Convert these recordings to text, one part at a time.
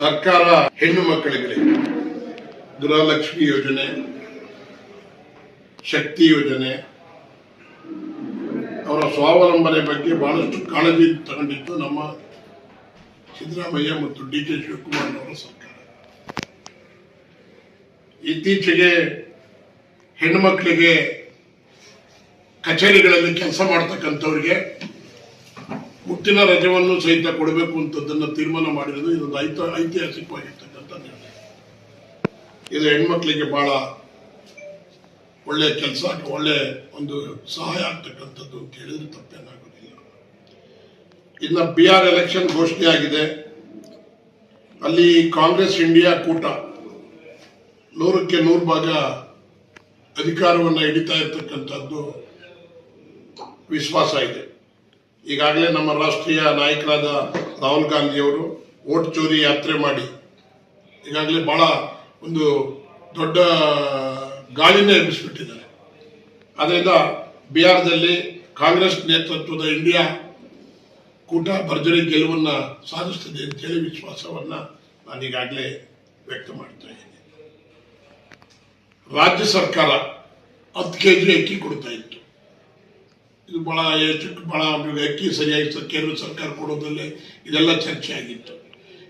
ಸರ್ಕಾರ ಹೆಣ್ಣು ಮಕ್ಕಳಿಗೆ ಗೃಹಲಕ್ಷ್ಮಿ ಯೋಜನೆ, ಶಕ್ತಿ ಯೋಜನೆ, ಅವರ ಸ್ವಾವಲಂಬನೆ ಬಗ್ಗೆ ಬಹಳಷ್ಟು ಕಾಳಜಿ ತಗೊಂಡಿದ್ದು ನಮ್ಮ ಸಿದ್ದರಾಮಯ್ಯ ಮತ್ತು ಡಿ ಕೆ ಶಿವಕುಮಾರ್ ಅವರ ಸರ್ಕಾರ. ಇತ್ತೀಚೆಗೆ ಹೆಣ್ಣು ಮಕ್ಕಳಿಗೆ ಕಚೇರಿಗಳಲ್ಲಿ ಕೆಲಸ ಮಾಡ್ತಕ್ಕಂಥವ್ರಿಗೆ ಹುಟ್ಟಿನ ರಜವನ್ನು ಸಹಿತ ಕೊಡಬೇಕು ಅಂತದನ್ನ ತೀರ್ಮಾನ ಮಾಡಿರೋದು ಇದೊಂದು ಐತ, ಐತಿಹಾಸಿಕವಾಗಿರ್ತಕ್ಕಂಥ ನಿರ್ಣಯ. ಇದು ಹೆಣ್ಮಕ್ಳಿಗೆ ಬಹಳ ಒಳ್ಳೆ ಕೆಲಸ ಒಳ್ಳೆ ಒಂದು ಸಹಾಯ ಆಗ್ತಕ್ಕಂಥದ್ದು ಅಂತ ಹೇಳಿದ್ರೆ ತಪ್ಪೇನಾಗೋದಿಲ್ಲ. ಇನ್ನು ಆರ್ ಎಲೆಕ್ಷನ್ ಘೋಷಣೆ ಅಲ್ಲಿ ಕಾಂಗ್ರೆಸ್ ಇಂಡಿಯಾ ಕೂಟ ನೂರಕ್ಕೆ ನೂರು ಭಾಗ ಅಧಿಕಾರವನ್ನು ಹಿಡಿತಾ ಇರ್ತಕ್ಕಂಥದ್ದು ವಿಶ್ವಾಸ ಇದೆ. ಈಗಾಗಲೇ ನಮ್ಮ ರಾಷ್ಟ್ರೀಯ ನಾಯಕರಾದ ರಾಹುಲ್ ಗಾಂಧಿಯವರು ಓಟ್ ಚೋರಿ ಯಾತ್ರೆ ಮಾಡಿ, ಈಗಾಗಲೇ ಬಹಳ ಒಂದು ದೊಡ್ಡ ಗಾಳಿನೇ ಎಬ್ಬಿಸಿಬಿಟ್ಟಿದ್ದಾರೆ. ಆದ್ದರಿಂದ ಬಿಹಾರದಲ್ಲಿ ಕಾಂಗ್ರೆಸ್ ನೇತೃತ್ವದ ಇಂಡಿಯಾ ಕೂಟ ಭರ್ಜರಿ ಗೆಲುವನ್ನು ಸಾಧಿಸ್ತದೆ ಅಂತೇಳಿ ವಿಶ್ವಾಸವನ್ನು ನಾನು ಈಗಾಗಲೇ ವ್ಯಕ್ತ ಮಾಡ್ತಾ ಇದ್ದೀನಿ. ರಾಜ್ಯ ಸರ್ಕಾರ ಹತ್ತು ಕೆ ಜಿ ಅಕ್ಕಿ ಕೊಡ್ತಾ ಇತ್ತು ಇದು ಬಹಳ ಹೆಚ್ಚು ಬಹಳ ಅಕ್ಕಿ ಸರಿಯಾಗಿ ಕೇಂದ್ರ ಸರ್ಕಾರ ಕೊಡೋದ್ರಲ್ಲೇ ಇದೆಲ್ಲ ಚರ್ಚೆ ಆಗಿತ್ತು.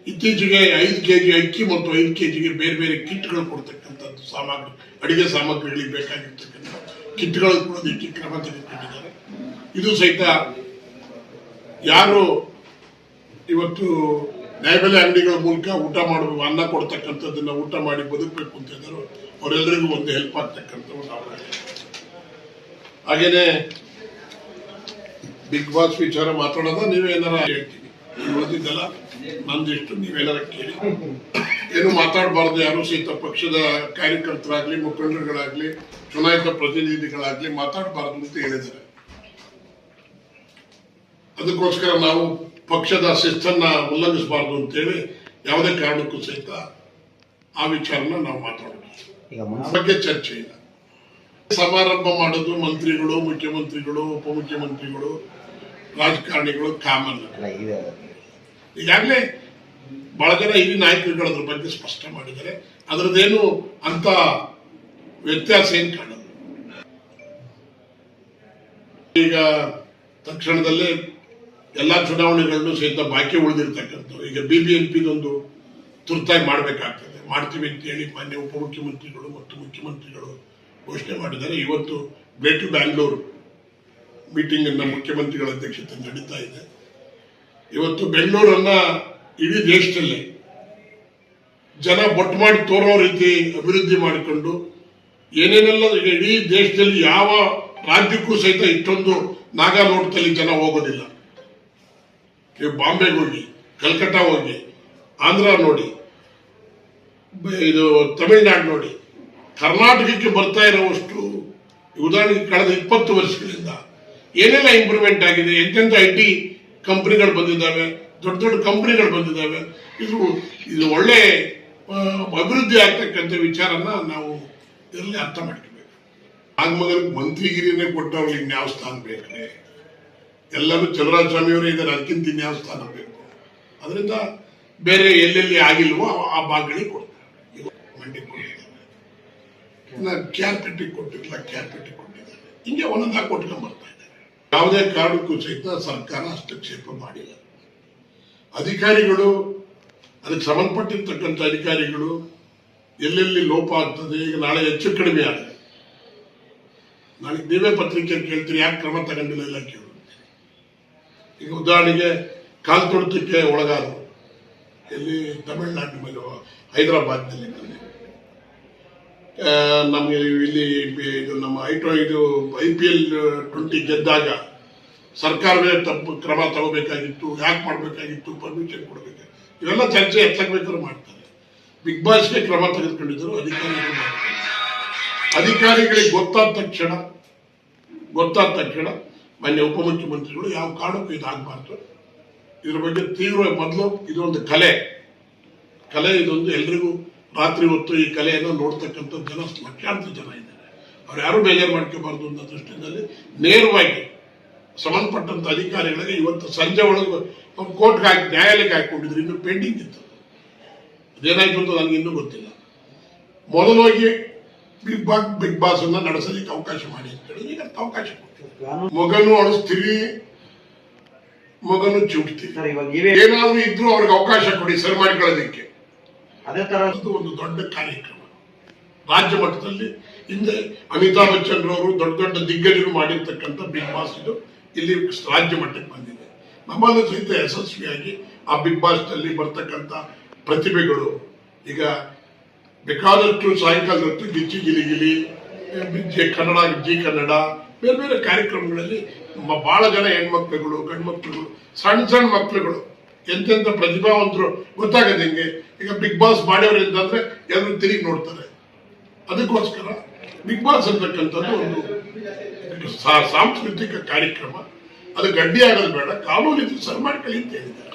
ಇತ್ತೀಚೆಗೆ ಐದು ಕೆ ಜಿ ಅಕ್ಕಿ ಮತ್ತು ಐದು ಕೆ ಜಿಗೆ ಬೇರೆ ಬೇರೆ ಕಿಟ್ಗಳು ಕೊಡ್ತಕ್ಕಂಥದ್ದು ಸಾಮಗ್ರಿ ಅಡುಗೆ ಸಾಮಗ್ರಿಗಳಿಗೆ ಬೇಕಾಗಿರ್ತಕ್ಕಂಥ ಕಿಟ್ಗಳು ಕೊಡೋದಕ್ಕೆ ಕ್ರಮ ತೆಗೆದುಕೊಂಡಿದ್ದಾರೆ. ಇದು ಸಹಿತ ಯಾರು ಇವತ್ತು ನ್ಯಾಯಬೆಲೆ ಅಂಗಡಿಗಳ ಮೂಲಕ ಊಟ ಮಾಡಬೇಕು ಅನ್ನ ಕೊಡ್ತಕ್ಕಂಥದ್ದನ್ನ ಊಟ ಮಾಡಿ ಬದುಕಬೇಕು ಅಂತ ಇದ್ದಾರೋ ಅವರೆಲ್ಲರಿಗೂ ಒಂದು ಹೆಲ್ಪ್ ಆಗ್ತಕ್ಕಂಥ ಒಂದು ಅವಕಾಶ ಹಾಗೇನೆ ಬಿಗ್ ಬಾಸ್ ವಿಚಾರ ಮಾತಾಡೋದ ನೀವೇನಾರ ಹೇಳ್ತೀನಿ ಉಳಿದಿದ್ದಲ್ಲ ನಂದಿಷ್ಟು ನೀವೇನಾರ ಕೇಳಿ. ಏನು ಮಾತಾಡಬಾರ್ದು ಯಾರು ಸಹಿತ ಪಕ್ಷದ ಕಾರ್ಯಕರ್ತರಾಗ್ಲಿ ಮುಖಂಡರುಗಳಾಗ್ಲಿ ಚುನಾಯಿತ ಪ್ರತಿನಿಧಿಗಳಾಗ್ಲಿ ಮಾತಾಡಬಾರ್ದು ಅಂತ ಹೇಳಿದ್ದಾರೆ. ಅದಕ್ಕೋಸ್ಕರ ನಾವು ಪಕ್ಷದ ಶಿಸ್ತನ್ನ ಉಲ್ಲಂಘಿಸಬಾರ್ದು ಅಂತೇಳಿ ಯಾವುದೇ ಕಾರಣಕ್ಕೂ ಸಹಿತ ಆ ವಿಚಾರನ ನಾವು ಮಾತಾಡೋದು ಬಗ್ಗೆ ಚರ್ಚೆ ಇಲ್ಲ. ಸಮಾರಂಭ ಮಾಡೋದು ಮಂತ್ರಿಗಳು ಮುಖ್ಯಮಂತ್ರಿಗಳು ಉಪಮುಖ್ಯಮಂತ್ರಿಗಳು ರಾಜಕಾರಣಿಗಳು ಕಾಮನ್. ಈಗಾಗಲೇ ಬಹಳ ಜನ ಹಿರಿಯ ನಾಯಕರುಗಳು ಅದ್ರ ಬಗ್ಗೆ ಸ್ಪಷ್ಟ ಮಾಡಿದರೆ ಅದರದೇನು ಅಂತ ವ್ಯತ್ಯಾಸ ಏನು ಕಾಣೋದು? ಈಗ ತಕ್ಷಣದಲ್ಲೇ ಎಲ್ಲಾ ಚುನಾವಣೆಗಳನ್ನು ಸಹಿತ ಬಾಕಿ ಉಳಿದಿರ್ತಕ್ಕಂಥವು ಈಗ ಬಿ ಬಿ ಎಂ ಪಿದೊಂದು ತುರ್ತಾಗಿ ಮಾಡಬೇಕಾಗ್ತದೆ. ಮಾಡ್ತೀವಿ ಅಂತ ಹೇಳಿ ಮಾನ್ಯ ಉಪಮುಖ್ಯಮಂತ್ರಿಗಳು ಮತ್ತು ಮುಖ್ಯಮಂತ್ರಿಗಳು ಘೋಷಣೆ ಮಾಡಿದ್ದಾರೆ. ಇವತ್ತು ಗ್ರೇಟರ್ ಬ್ಯಾಂಗ್ಳೂರು ಮೀಟಿಂಗ್ ಅನ್ನ ಮುಖ್ಯಮಂತ್ರಿಗಳ ಅಧ್ಯಕ್ಷತೆ ನಡೀತಾ ಇದೆ. ಇವತ್ತು ಬೆಂಗಳೂರನ್ನ ಇಡೀ ದೇಶದಲ್ಲಿ ಜನ ಬೊಟ್ಟು ಮಾಡಿ ತೋರೋ ರೀತಿ ಅಭಿವೃದ್ಧಿ ಮಾಡಿಕೊಂಡು ಏನೇನೆಲ್ಲ ಈಗ ಇಡೀ ದೇಶದಲ್ಲಿ ಯಾವ ರಾಜ್ಯಕ್ಕೂ ಸಹಿತ ಇಷ್ಟೊಂದು ನಾಗಾ ನೋಟದಲ್ಲಿ ಜನ ಹೋಗೋದಿಲ್ಲ. ನೀವು ಬಾಂಬೆಗೆ ಹೋಗಿ ಕಲ್ಕಟ್ಟ ಹೋಗಿ, ಆಂಧ್ರ ನೋಡಿ ಇದು ತಮಿಳುನಾಡು ನೋಡಿ, ಕರ್ನಾಟಕಕ್ಕೆ ಬರ್ತಾ ಇರುವಷ್ಟು ಉದಾಹರಣೆಗೆ ಕಳೆದ ಇಪ್ಪತ್ತು ವರ್ಷಗಳಿಂದ ಏನೆಲ್ಲ ಇಂಪ್ರೂವ್ಮೆಂಟ್ ಆಗಿದೆ, ಎಂತೆಂಥ ಐ ಟಿ ಕಂಪನಿಗಳು ಬಂದಿದ್ದಾವೆ, ದೊಡ್ಡ ದೊಡ್ಡ ಕಂಪನಿಗಳು ಬಂದಿದ್ದಾವೆ, ಇದು ಇದು ಒಳ್ಳೆ ಅಭಿವೃದ್ಧಿ ಆಗ್ತಕ್ಕಂಥ ವಿಚಾರನ ನಾವು ಇದರಲ್ಲಿ ಅರ್ಥ ಮಾಡ್ಕೋಬೇಕು. ಆಗಮಗನಿಗೆ ಮಂತ್ರಿಗಿರಿನೇ ಕೊಟ್ಟವ್ರಿಗೆ ಇನ್ಯಾವ ಸ್ಥಾನ ಬೇಕೇ ಎಲ್ಲರೂ ಚಲರಾಜ ಸ್ವಾಮಿಯವರೇ ಇದ್ದಾರೆ, ಅದಕ್ಕಿಂತ ಇನ್ಯಾವ ಸ್ಥಾನ ಬೇಕು? ಅದರಿಂದ ಬೇರೆ ಎಲ್ಲೆಲ್ಲಿ ಆಗಿಲ್ವೋ ಆ- ಭಾಗಗಳಿಗೆ ಕೊಡ್ತಾರೆ. ಮಂಡ್ಯಕ್ಕೆ ಕೊಟ್ಟಿಲ್ಲ ಕ್ಯಾಪಿಟಿಗೆ ಕೊಟ್ಟಿದ್ದಾರೆ. ಹಿಂಗೆ ಒಂದೊಂದಾಗಿ ಕೊಟ್ಕೊಂಡ್ ಬರ್ತಾ ಇದ್ದಾರೆ ಯಾವುದೇ ಕಾರಣಕ್ಕೂ ಸಹಿತ ಸರ್ಕಾರ ಹಸ್ತಕ್ಷೇಪ ಮಾಡಿಲ್ಲ. ಅಧಿಕಾರಿಗಳು, ಅದಕ್ಕೆ ಸಂಬಂಧಪಟ್ಟಿರ್ತಕ್ಕಂಥ ಅಧಿಕಾರಿಗಳು, ಎಲ್ಲೆಲ್ಲಿ ಲೋಪ ಆಗ್ತದೆ, ಈಗ ನಾಳೆ ಹೆಚ್ಚು ಕಡಿಮೆ ಆಗಿದೆ. ನಾಳೆ ನೀವೇ ಪತ್ರಿಕೆ ಕೇಳ್ತೀರಿ, ಯಾಕೆ ಕ್ರಮ ತಗೊಂಡಿಲ್ಲ ಎಲ್ಲ ಕೇಳು ಈಗ ಉದಾಹರಣೆಗೆ ಕಾಲ್ ತೊಡತಕ್ಕೆ ಒಳಗಾದರು. ಎಲ್ಲಿ ತಮಿಳುನಾಡಿನ ಮೇಲೆ, ಹೈದರಾಬಾದ್ನಲ್ಲಿ ನಮಗೆ ಇಲ್ಲಿ ಇದು ನಮ್ಮ ಐಟೋ, ಇದು ಐ ಪಿ ಎಲ್ ಟ್ವೆಂಟಿ ಗೆದ್ದಾಗ ಸರ್ಕಾರವೇ ತಪ್ಪು ಕ್ರಮ ತಗೋಬೇಕಾಗಿತ್ತು ಯಾಕೆ ಮಾಡಬೇಕಾಗಿತ್ತು ಪರ್ಮಿಷನ್ ಕೊಡಬೇಕು. ಇವೆಲ್ಲ ಚರ್ಚೆ ಎತ್ತಬೇಕಾದ್ರೂ ಮಾಡ್ತಾರೆ. ಬಿಗ್ ಬಾಸ್ಗೆ ಕ್ರಮ ತೆಗೆದುಕೊಂಡಿದ್ದರು, ಅಧಿಕಾರಿಗಳು ಅಧಿಕಾರಿಗಳಿಗೆ ಗೊತ್ತಾದ ತಕ್ಷಣ ಗೊತ್ತಾದ ತಕ್ಷಣ ಮಾನ್ಯ ಉಪಮುಖ್ಯಮಂತ್ರಿಗಳು ಯಾವ ಕಾರಣಕ್ಕೂ ಇದಾಗಬಾರ್ದು. ಇದ್ರ ಬಗ್ಗೆ ತೀವ್ರ ಮೊದಲು ಇದೊಂದು ಕಲೆ. ಕಲೆ ಇದೊಂದು ಎಲ್ರಿಗೂ ರಾತ್ರಿ ಹೊತ್ತು ಈ ಕಲೆಯನ್ನು ನೋಡ್ತಕ್ಕಂಥ ಜನ ಲಕ್ಷಾಂತರ ಜನ ಇದ್ದಾರೆ. ಅವ್ರು ಯಾರು ಬೇಜಾರು ಮಾಡ್ಕೋಬಾರ್ದು ಅನ್ನೋ ದೃಷ್ಟಿಯಲ್ಲಿ ನೇರವಾಗಿ ಸಂಬಂಧಪಟ್ಟಂತ ಅಧಿಕಾರಿಗಳಿಗೆ ಇವತ್ತು ಸಂಜೆ ಒಳಗೆ ಕೋರ್ಟ್ಗೆ ಹಾಕಿ ನ್ಯಾಯಾಲಯಕ್ಕೆ ಹಾಕೊಂಡಿದ್ರು ಇನ್ನು ಪೆಂಡಿಂಗ್ ಇತ್ತು. ಅದೇನಾಯ್ತು ಅಂತ ನನಗೆ ಇನ್ನೂ ಗೊತ್ತಿಲ್ಲ. ಮೊದಲಾಗಿ ಬಿಗ್ ಬಾಸ್ ಬಿಗ್ ಬಾಸ್ ಅನ್ನ ನಡೆಸಲಿಕ್ಕೆ ಅವಕಾಶ ಮಾಡಿ ಅಂತ ಹೇಳಿ ಈಗ ಅವಕಾಶ ಮಗನು ಅಳಿಸ್ತೀವಿ ಮಗನು ಚುಟ್ತೀವಿ ಏನಾದ್ರೂ ಇದ್ರೂ ಅವ್ರಿಗೆ ಅವಕಾಶ ಕೊಡಿ ಸರಿ ಮಾಡಿಕೊಳ್ಳೋದಕ್ಕೆ. ಅದೇ ತರ ಒಂದು ದೊಡ್ಡ ಕಾರ್ಯಕ್ರಮ. ರಾಜ್ಯ ಮಟ್ಟದಲ್ಲಿ ಹಿಂದೆ ಅಮಿತಾಬ್ ಬಚ್ಚನ್ ರವರು ದೊಡ್ಡ ದೊಡ್ಡ ದಿಗ್ಗಜರು ಮಾಡಿರ್ತಕ್ಕಂಥ ಬಿಗ್ ಬಾಸ್ ಇದು. ಇಲ್ಲಿ ರಾಜ್ಯ ಮಟ್ಟಕ್ಕೆ ಬಂದಿದೆ. ನಮ್ಮಲ್ಲೂ ಸಹಿತ ಯಶಸ್ವಿಯಾಗಿ ಆ ಬಿಗ್ ಬಾಸ್ನಲ್ಲಿ ಬರ್ತಕ್ಕಂಥ ಪ್ರತಿಭೆಗಳು. ಈಗ ಬೇಕಾದಷ್ಟು ಸಾಯಂಕಾಲದಷ್ಟು ಗಿಚ್ಚಿ ಗಿಲಿ ಗಿಲಿ, ಜಿ ಕನ್ನಡ ಜಿ ಕನ್ನಡ, ಬೇರೆ ಬೇರೆ ಕಾರ್ಯಕ್ರಮಗಳಲ್ಲಿ ನಮ್ಮ ಬಹಳ ಜನ ಹೆಣ್ಮಕ್ಳುಗಳು, ಗಂಡ್ಮಕ್ಳುಗಳು, ಸಣ್ಣ ಸಣ್ಣ ಮಕ್ಕಳುಗಳು ಎಂತೆಂಥ ಪ್ರತಿಭಾವಂತರು ಗೊತ್ತಾಗದೆ ಹೆಂಗೆ ಈಗ ಬಿಗ್ ಬಾಸ್ ಮಾಡ್ಯವ್ರು ಅಂತಂದ್ರೆ ಎಲ್ಲರೂ ತಿರುಗಿ ನೋಡ್ತಾರೆ. ಅದಕ್ಕೋಸ್ಕರ ಬಿಗ್ ಬಾಸ್ ಅಂತಕ್ಕಂಥದ್ದು ಒಂದು ಸಾಂಸ್ಕೃತಿಕ ಕಾರ್ಯಕ್ರಮ. ಅದು ಗಡ್ಡಿ ಆಗೋದು ಬೇಡ ಕಾನೂನಿದ್ದು ಸರ್ ಅಂತ ಹೇಳಿದ್ದಾರೆ.